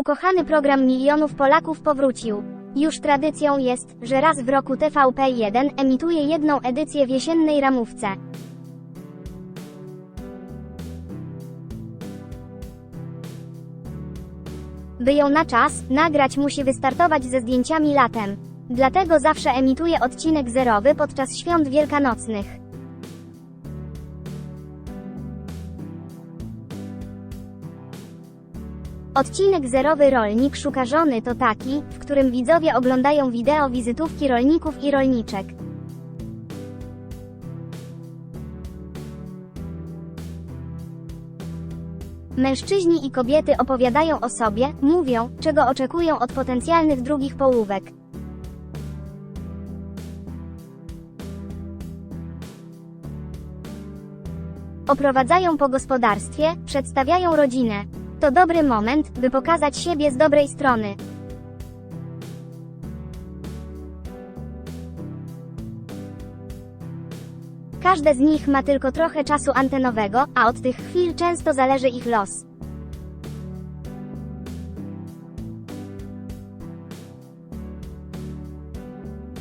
Ukochany program milionów Polaków powrócił. Już tradycją jest, że raz w roku TVP1 emituje jedną edycję w jesiennej ramówce. By ją na czas nagrać musi wystartować ze zdjęciami latem. Dlatego zawsze emituje odcinek zerowy podczas świąt wielkanocnych. Odcinek zerowy Rolnik szuka żony to taki, w którym widzowie oglądają wideo wizytówki rolników i rolniczek. Mężczyźni i kobiety opowiadają o sobie, mówią, czego oczekują od potencjalnych drugich połówek. Oprowadzają po gospodarstwie, przedstawiają rodzinę. To dobry moment, by pokazać siebie z dobrej strony. Każde z nich ma tylko trochę czasu antenowego, a od tych chwil często zależy ich los.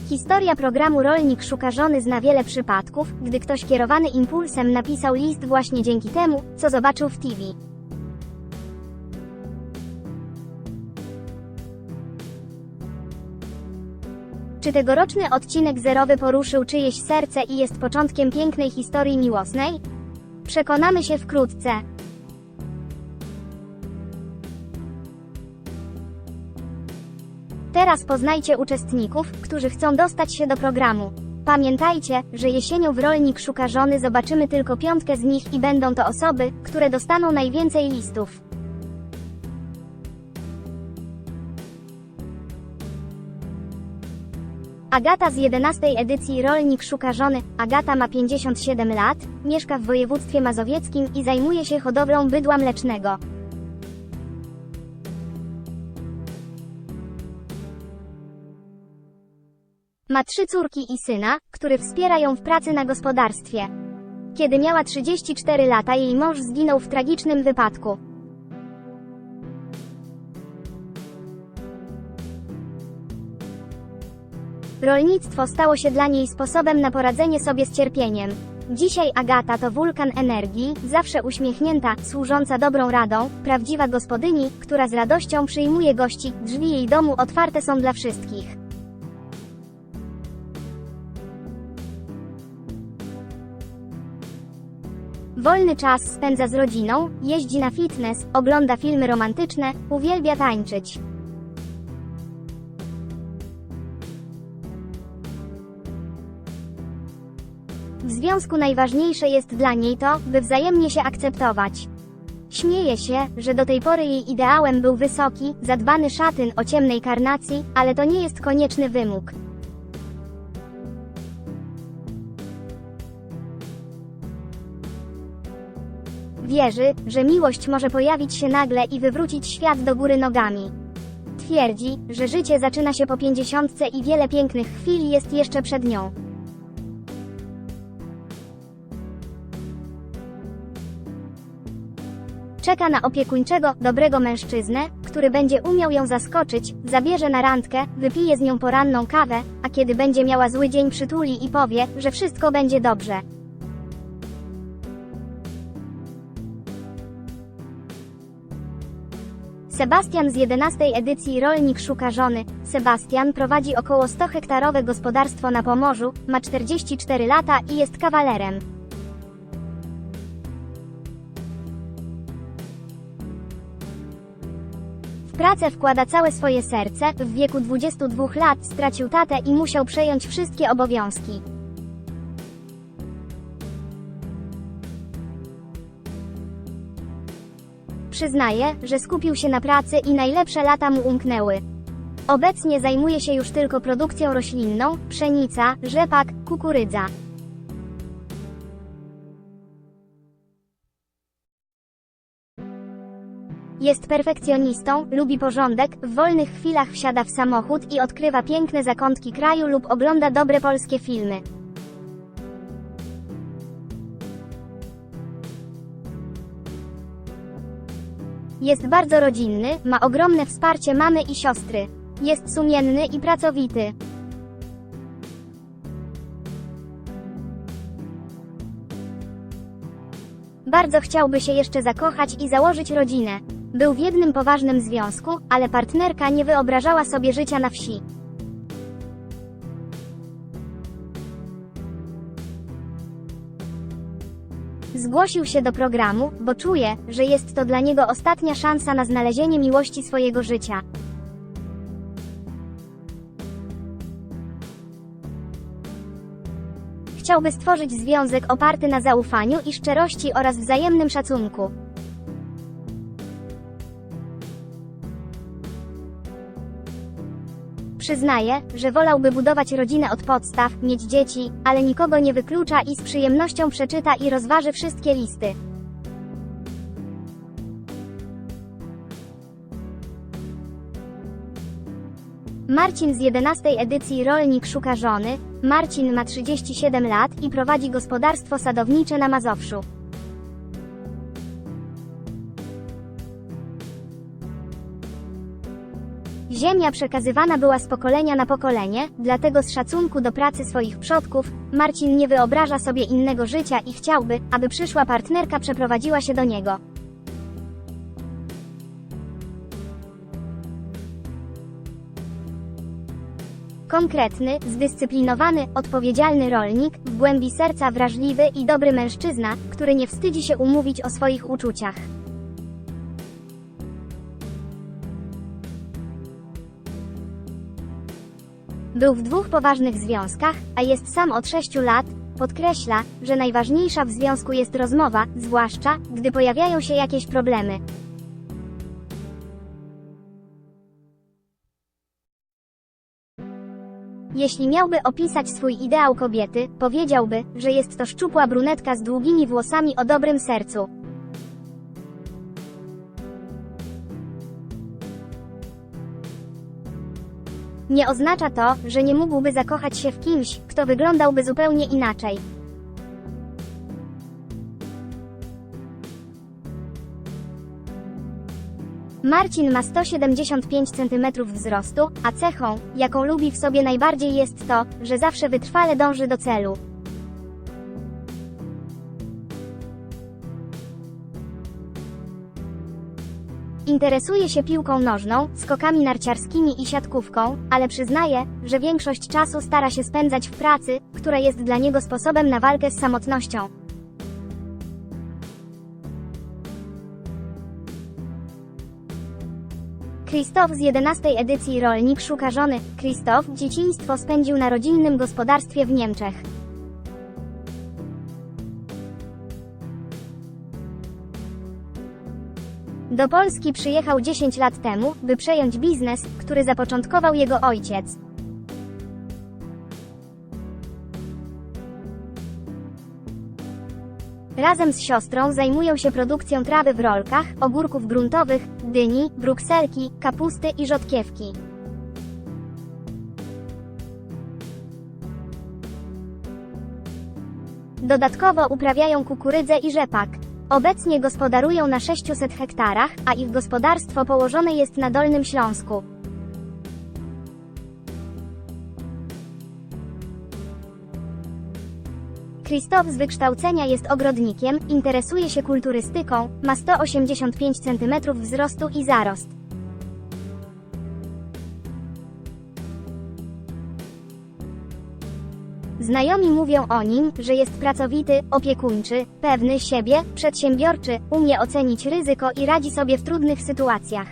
Historia programu Rolnik szuka żony zna wiele przypadków, gdy ktoś kierowany impulsem napisał list właśnie dzięki temu, co zobaczył w TV. Czy tegoroczny odcinek zerowy poruszył czyjeś serce i jest początkiem pięknej historii miłosnej? Przekonamy się wkrótce. Teraz poznajcie uczestników, którzy chcą dostać się do programu. Pamiętajcie, że jesienią w Rolnik szuka żony zobaczymy tylko piątkę z nich i będą to osoby, które dostaną najwięcej listów. Agata z 11 edycji Rolnik szuka żony. Agata ma 57 lat, mieszka w województwie mazowieckim i zajmuje się hodowlą bydła mlecznego. Ma trzy córki i syna, który wspiera ją w pracy na gospodarstwie. Kiedy miała 34 lata jej mąż zginął w tragicznym wypadku. Rolnictwo stało się dla niej sposobem na poradzenie sobie z cierpieniem. Dzisiaj Agata to wulkan energii, zawsze uśmiechnięta, służąca dobrą radą, prawdziwa gospodyni, która z radością przyjmuje gości, drzwi jej domu otwarte są dla wszystkich. Wolny czas spędza z rodziną, jeździ na fitness, ogląda filmy romantyczne, uwielbia tańczyć. W związku najważniejsze jest dla niej to, by wzajemnie się akceptować. Śmieje się, że do tej pory jej ideałem był wysoki, zadbany szatyn o ciemnej karnacji, ale to nie jest konieczny wymóg. Wierzy, że miłość może pojawić się nagle i wywrócić świat do góry nogami. Twierdzi, że życie zaczyna się po pięćdziesiątce i wiele pięknych chwil jest jeszcze przed nią. Czeka na opiekuńczego, dobrego mężczyznę, który będzie umiał ją zaskoczyć, zabierze na randkę, wypije z nią poranną kawę, a kiedy będzie miała zły dzień przytuli i powie, że wszystko będzie dobrze. Sebastian z 11 edycji Rolnik szuka żony. Sebastian prowadzi około 100 hektarowe gospodarstwo na Pomorzu, ma 44 lata i jest kawalerem. Pracę wkłada całe swoje serce, w wieku 22 lat stracił tatę i musiał przejąć wszystkie obowiązki. Przyznaje, że skupił się na pracy i najlepsze lata mu umknęły. Obecnie zajmuje się już tylko produkcją roślinną, pszenica, rzepak, kukurydza. Jest perfekcjonistą, lubi porządek, w wolnych chwilach wsiada w samochód i odkrywa piękne zakątki kraju lub ogląda dobre polskie filmy. Jest bardzo rodzinny, ma ogromne wsparcie mamy i siostry. Jest sumienny i pracowity. Bardzo chciałby się jeszcze zakochać i założyć rodzinę. Był w jednym poważnym związku, ale partnerka nie wyobrażała sobie życia na wsi. Zgłosił się do programu, bo czuje, że jest to dla niego ostatnia szansa na znalezienie miłości swojego życia. Chciałby stworzyć związek oparty na zaufaniu i szczerości oraz wzajemnym szacunku. Przyznaje, że wolałby budować rodzinę od podstaw, mieć dzieci, ale nikogo nie wyklucza i z przyjemnością przeczyta i rozważy wszystkie listy. Marcin z 11 edycji Rolnik szuka żony. Marcin ma 37 lat i prowadzi gospodarstwo sadownicze na Mazowszu. Ziemia przekazywana była z pokolenia na pokolenie, dlatego z szacunku do pracy swoich przodków, Marcin nie wyobraża sobie innego życia i chciałby, aby przyszła partnerka przeprowadziła się do niego. Konkretny, zdyscyplinowany, odpowiedzialny rolnik, w głębi serca wrażliwy i dobry mężczyzna, który nie wstydzi się umówić o swoich uczuciach. Był w dwóch poważnych związkach, a jest sam od sześciu lat. Podkreśla, że najważniejsza w związku jest rozmowa, zwłaszcza gdy pojawiają się jakieś problemy. Jeśli miałby opisać swój ideał kobiety, powiedziałby, że jest to szczupła brunetka z długimi włosami o dobrym sercu. Nie oznacza to, że nie mógłby zakochać się w kimś, kto wyglądałby zupełnie inaczej. Marcin ma 175 cm wzrostu, a cechą, jaką lubi w sobie najbardziej jest to, że zawsze wytrwale dąży do celu. Interesuje się piłką nożną, skokami narciarskimi i siatkówką, ale przyznaje, że większość czasu stara się spędzać w pracy, która jest dla niego sposobem na walkę z samotnością. Krzysztof z 11 edycji Rolnik szuka żony. Krzysztof dzieciństwo spędził na rodzinnym gospodarstwie w Niemczech. Do Polski przyjechał 10 lat temu, by przejąć biznes, który zapoczątkował jego ojciec. Razem z siostrą zajmują się produkcją trawy w rolkach, ogórków gruntowych, dyni, brukselki, kapusty i rzodkiewki. Dodatkowo uprawiają kukurydzę i rzepak. Obecnie gospodarują na 600 hektarach, a ich gospodarstwo położone jest na Dolnym Śląsku. Krzysztof z wykształcenia jest ogrodnikiem, interesuje się kulturystyką, ma 185 cm wzrostu i zarost. Znajomi mówią o nim, że jest pracowity, opiekuńczy, pewny siebie, przedsiębiorczy, umie ocenić ryzyko i radzi sobie w trudnych sytuacjach.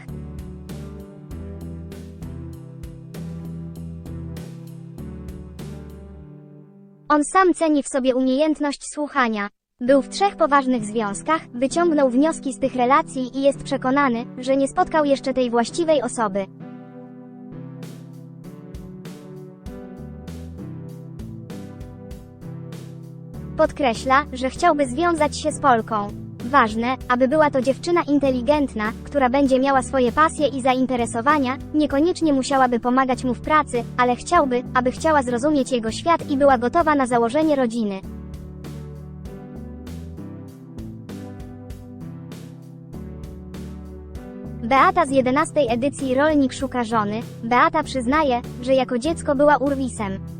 On sam ceni w sobie umiejętność słuchania. Był w trzech poważnych związkach, wyciągnął wnioski z tych relacji i jest przekonany, że nie spotkał jeszcze tej właściwej osoby. Podkreśla, że chciałby związać się z Polką. Ważne, aby była to dziewczyna inteligentna, która będzie miała swoje pasje i zainteresowania, niekoniecznie musiałaby pomagać mu w pracy, ale chciałby, aby chciała zrozumieć jego świat i była gotowa na założenie rodziny. Beata z 11 edycji Rolnik szuka żony. Beata przyznaje, że jako dziecko była urwisem.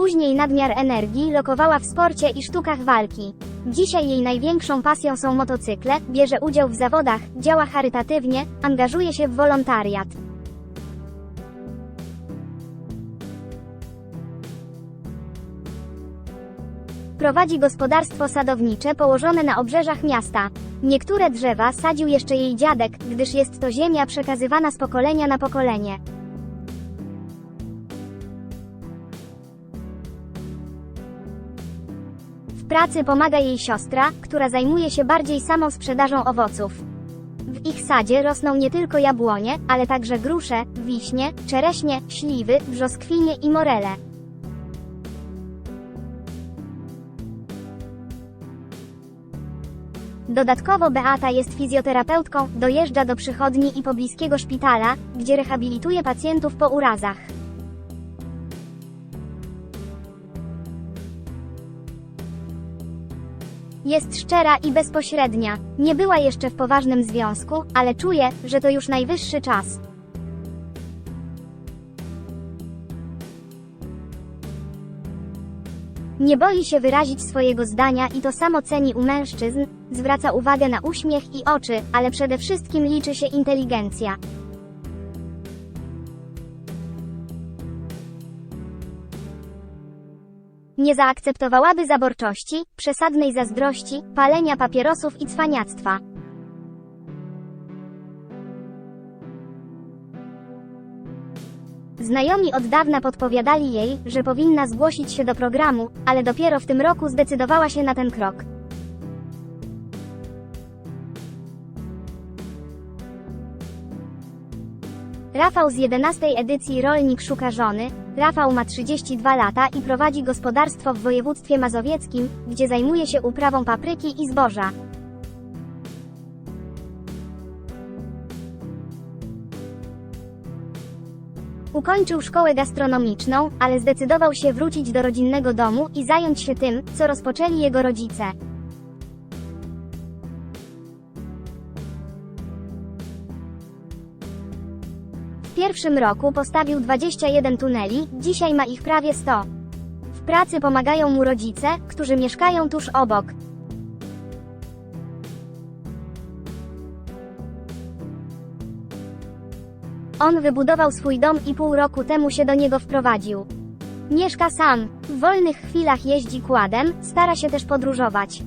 Później nadmiar energii lokowała w sporcie i sztukach walki. Dzisiaj jej największą pasją są motocykle, bierze udział w zawodach, działa charytatywnie, angażuje się w wolontariat. Prowadzi gospodarstwo sadownicze położone na obrzeżach miasta. Niektóre drzewa sadził jeszcze jej dziadek, gdyż jest to ziemia przekazywana z pokolenia na pokolenie. Pracy pomaga jej siostra, która zajmuje się bardziej samą sprzedażą owoców. W ich sadzie rosną nie tylko jabłonie, ale także grusze, wiśnie, czereśnie, śliwy, brzoskwinie i morele. Dodatkowo Beata jest fizjoterapeutką, dojeżdża do przychodni i pobliskiego szpitala, gdzie rehabilituje pacjentów po urazach. Jest szczera i bezpośrednia. Nie była jeszcze w poważnym związku, ale czuje, że to już najwyższy czas. Nie boi się wyrazić swojego zdania i to samo ceni u mężczyzn, zwraca uwagę na uśmiech i oczy, ale przede wszystkim liczy się inteligencja. Nie zaakceptowałaby zaborczości, przesadnej zazdrości, palenia papierosów i cwaniactwa. Znajomi od dawna podpowiadali jej, że powinna zgłosić się do programu, ale dopiero w tym roku zdecydowała się na ten krok. Rafał z 11 edycji Rolnik szuka żony. Rafał ma 32 lata i prowadzi gospodarstwo w województwie mazowieckim, gdzie zajmuje się uprawą papryki i zboża. Ukończył szkołę gastronomiczną, ale zdecydował się wrócić do rodzinnego domu i zająć się tym, co rozpoczęli jego rodzice. Pierwszym roku postawił 21 tuneli, dzisiaj ma ich prawie 100. W pracy pomagają mu rodzice, którzy mieszkają tuż obok. On wybudował swój dom i pół roku temu się do niego wprowadził. Mieszka sam, w wolnych chwilach jeździ kładem, stara się też podróżować.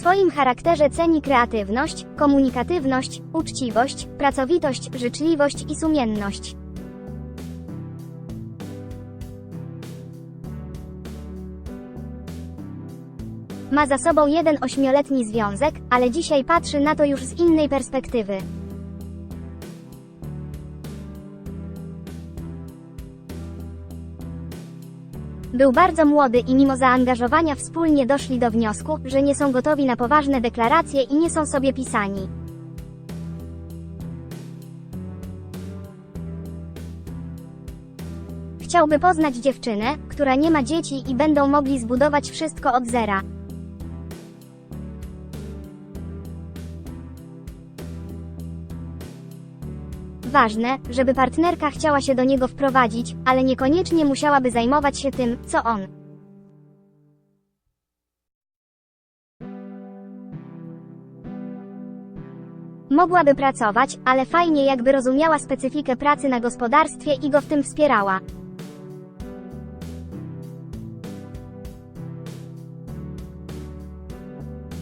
Swoim charakterze ceni kreatywność, komunikatywność, uczciwość, pracowitość, życzliwość i sumienność. Ma za sobą jeden ośmioletni związek, ale dzisiaj patrzy na to już z innej perspektywy. Był bardzo młody i mimo zaangażowania wspólnie doszli do wniosku, że nie są gotowi na poważne deklaracje i nie są sobie pisani. Chciałby poznać dziewczynę, która nie ma dzieci i będą mogli zbudować wszystko od zera. Ważne, żeby partnerka chciała się do niego wprowadzić, ale niekoniecznie musiałaby zajmować się tym, co on. Mogłaby pracować, ale fajnie jakby rozumiała specyfikę pracy na gospodarstwie i go w tym wspierała.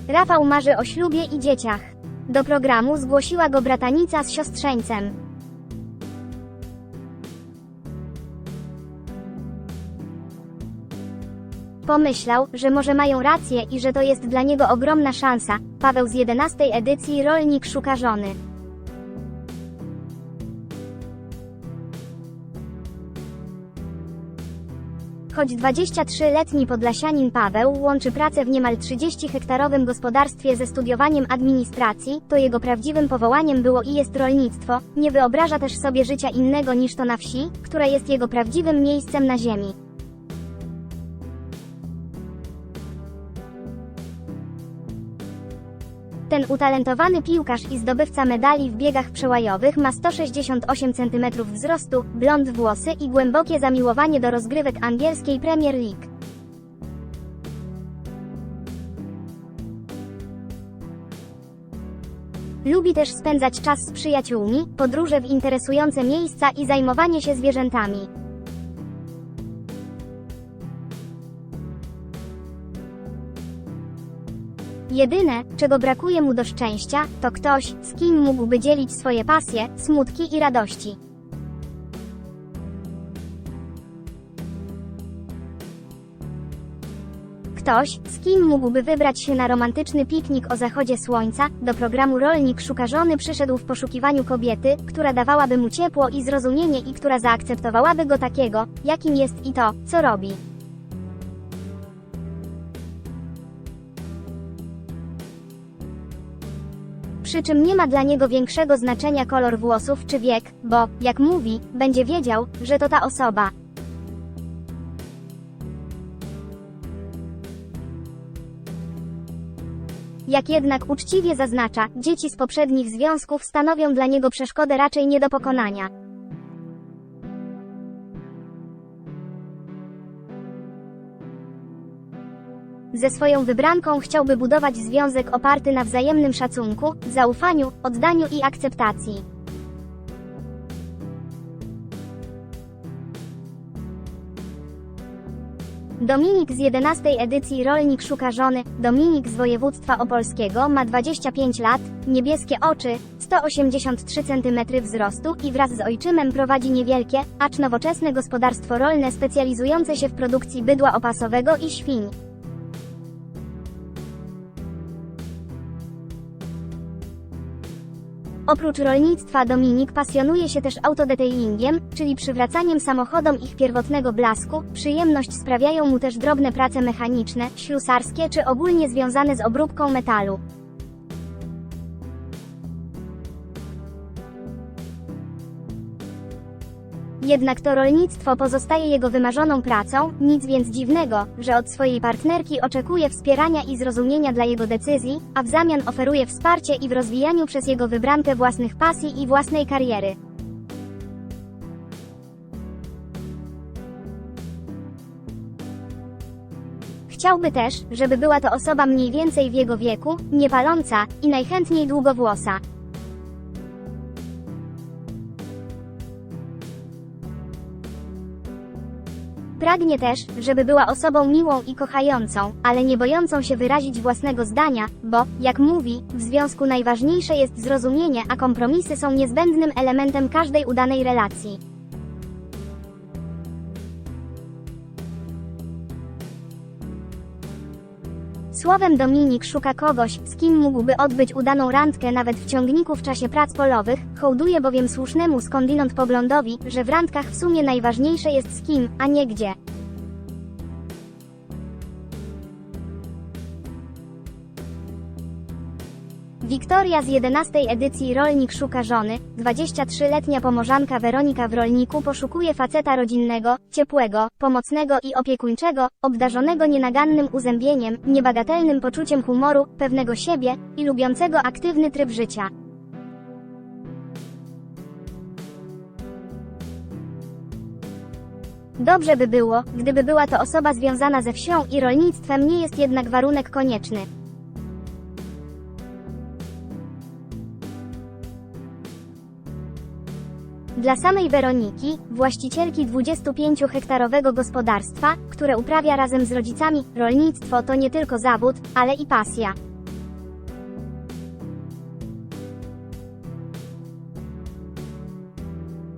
Rafał marzy o ślubie i dzieciach. Do programu zgłosiła go bratanica z siostrzeńcem. Pomyślał, że może mają rację i że to jest dla niego ogromna szansa. Paweł z 11 edycji Rolnik szuka żony. Choć 23-letni podlasianin Paweł łączy pracę w niemal 30-hektarowym gospodarstwie ze studiowaniem administracji, to jego prawdziwym powołaniem było i jest rolnictwo, nie wyobraża też sobie życia innego niż to na wsi, która jest jego prawdziwym miejscem na ziemi. Ten utalentowany piłkarz i zdobywca medali w biegach przełajowych ma 168 cm wzrostu, blond włosy i głębokie zamiłowanie do rozgrywek angielskiej Premier League. Lubi też spędzać czas z przyjaciółmi, podróże w interesujące miejsca i zajmowanie się zwierzętami. Jedyne, czego brakuje mu do szczęścia, to ktoś, z kim mógłby dzielić swoje pasje, smutki i radości. Ktoś, z kim mógłby wybrać się na romantyczny piknik o zachodzie słońca, do programu Rolnik Szuka Żony przyszedł w poszukiwaniu kobiety, która dawałaby mu ciepło i zrozumienie i która zaakceptowałaby go takiego, jakim jest i to, co robi. Przy czym nie ma dla niego większego znaczenia kolor włosów czy wiek, bo, jak mówi, będzie wiedział, że to ta osoba. Jak jednak uczciwie zaznacza, dzieci z poprzednich związków stanowią dla niego przeszkodę raczej nie do pokonania. Ze swoją wybranką chciałby budować związek oparty na wzajemnym szacunku, zaufaniu, oddaniu i akceptacji. Dominik z 11 edycji Rolnik szuka żony. Dominik z województwa opolskiego ma 25 lat, niebieskie oczy, 183 cm wzrostu i wraz z ojczymem prowadzi niewielkie, acz nowoczesne gospodarstwo rolne specjalizujące się w produkcji bydła opasowego i świń. Oprócz rolnictwa Dominik pasjonuje się też autodetailingiem, czyli przywracaniem samochodom ich pierwotnego blasku. Przyjemność sprawiają mu też drobne prace mechaniczne, ślusarskie czy ogólnie związane z obróbką metalu. Jednak to rolnictwo pozostaje jego wymarzoną pracą, nic więc dziwnego, że od swojej partnerki oczekuje wspierania i zrozumienia dla jego decyzji, a w zamian oferuje wsparcie i w rozwijaniu przez jego wybrankę własnych pasji i własnej kariery. Chciałby też, żeby była to osoba mniej więcej w jego wieku, niepaląca i najchętniej długowłosa. Pragnie też, żeby była osobą miłą i kochającą, ale nie bojącą się wyrazić własnego zdania, bo, jak mówi, w związku najważniejsze jest zrozumienie, a kompromisy są niezbędnym elementem każdej udanej relacji. Słowem Dominik szuka kogoś, z kim mógłby odbyć udaną randkę nawet w ciągniku w czasie prac polowych, hołduje bowiem słusznemu skądinąd poglądowi, że w randkach w sumie najważniejsze jest z kim, a nie gdzie. Wiktoria z 11 edycji Rolnik szuka żony, 23-letnia pomorzanka Weronika w rolniku poszukuje faceta rodzinnego, ciepłego, pomocnego i opiekuńczego, obdarzonego nienagannym uzębieniem, niebagatelnym poczuciem humoru, pewnego siebie i lubiącego aktywny tryb życia. Dobrze by było, gdyby była to osoba związana ze wsią i rolnictwem nie jest jednak warunek konieczny. Dla samej Weroniki, właścicielki 25-hektarowego gospodarstwa, które uprawia razem z rodzicami, rolnictwo to nie tylko zawód, ale i pasja.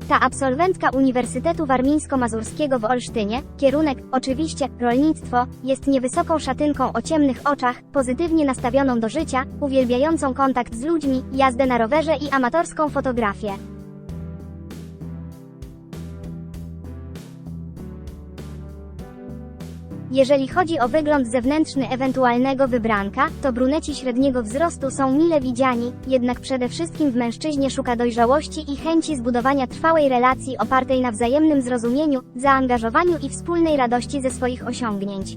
Ta absolwentka Uniwersytetu Warmińsko-Mazurskiego w Olsztynie, kierunek, oczywiście, rolnictwo, jest niewysoką szatynką o ciemnych oczach, pozytywnie nastawioną do życia, uwielbiającą kontakt z ludźmi, jazdę na rowerze i amatorską fotografię. Jeżeli chodzi o wygląd zewnętrzny ewentualnego wybranka, to bruneci średniego wzrostu są mile widziani, jednak przede wszystkim w mężczyźnie szuka dojrzałości i chęci zbudowania trwałej relacji opartej na wzajemnym zrozumieniu, zaangażowaniu i wspólnej radości ze swoich osiągnięć.